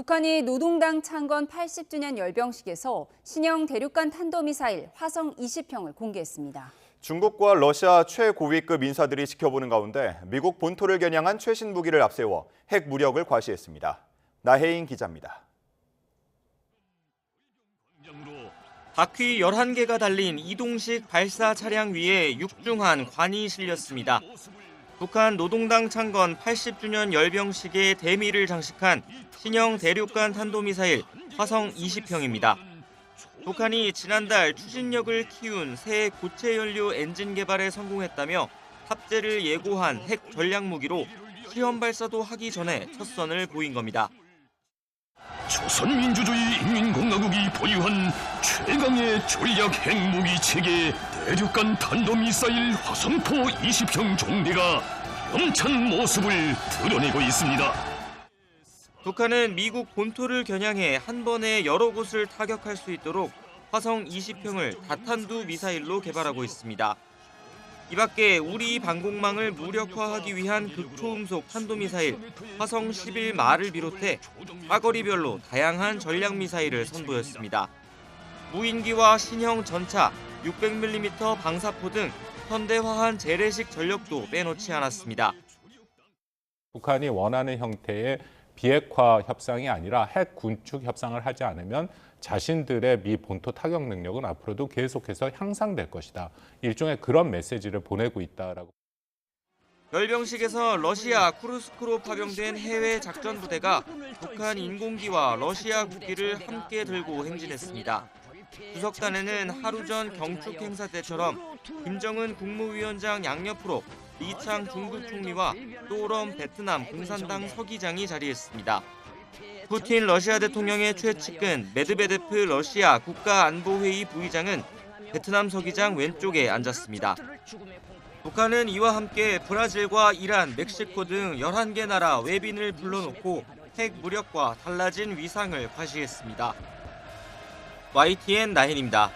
북한이 노동당 창건 80주년 열병식에서 신형 대륙간 탄도미사일 화성 20형을 공개했습니다. 중국과 러시아 최고위급 인사들이 지켜보는 가운데 미국 본토를 겨냥한 최신 무기를 앞세워 핵 무력을 과시했습니다. 나혜인 기자입니다. 바퀴 11개가 달린 이동식 발사 차량 위에 육중한 관이 실렸습니다. 북한 노동당 창건 80주년 열병식의 대미를 장식한 신형 대륙간 탄도미사일 화성 20형입니다. 북한이 지난달 추진력을 키운 새 고체 연료 엔진 개발에 성공했다며 탑재를 예고한 핵 전략 무기로 시험 발사도 하기 전에 첫 선을 보인 겁니다. 조선민주주의 인민공화국이 보유한 최강의 전략 핵무기 체계 대륙간 탄도미사일 화성포 20형 종대가 영찬 모습을 드러내고 있습니다. 북한은 미국 본토를 겨냥해 한 번에 여러 곳을 타격할 수 있도록 화성 20형을 다탄두 미사일로 개발하고 있습니다. 이 밖에 우리 방공망을 무력화하기 위한 극초음속 탄도미사일 화성 11 마를 비롯해 사거리별로 다양한 전략 미사일을 선보였습니다. 무인기와 신형 전차, 600mm 방사포 등 현대화한 재래식 전력도 빼놓지 않았습니다. 북한이 원하는 형태의 비핵화 협상이 아니라 핵 군축 협상을 하지 않으면 자신들의 미 본토 타격 능력은 앞으로도 계속해서 향상될 것이다. 일종의 그런 메시지를 보내고 있다라고. 열병식에서 러시아 쿠르스크로 파병된 해외 작전 부대가 북한 인공기와 러시아 국기를 함께 들고 행진했습니다. 주석단에는 하루 전 경축 행사 때처럼 김정은 국무위원장 양옆으로 리창 중국 총리와 또럼 베트남 공산당 서기장이 자리했습니다. 푸틴 러시아 대통령의 최측근 메드베데프 러시아 국가안보회의 부의장은 베트남 서기장 왼쪽에 앉았습니다. 북한은 이와 함께 브라질과 이란, 멕시코 등 11개 나라 외빈을 불러놓고 핵 무력과 달라진 위상을 과시했습니다. YTN 나현입니다.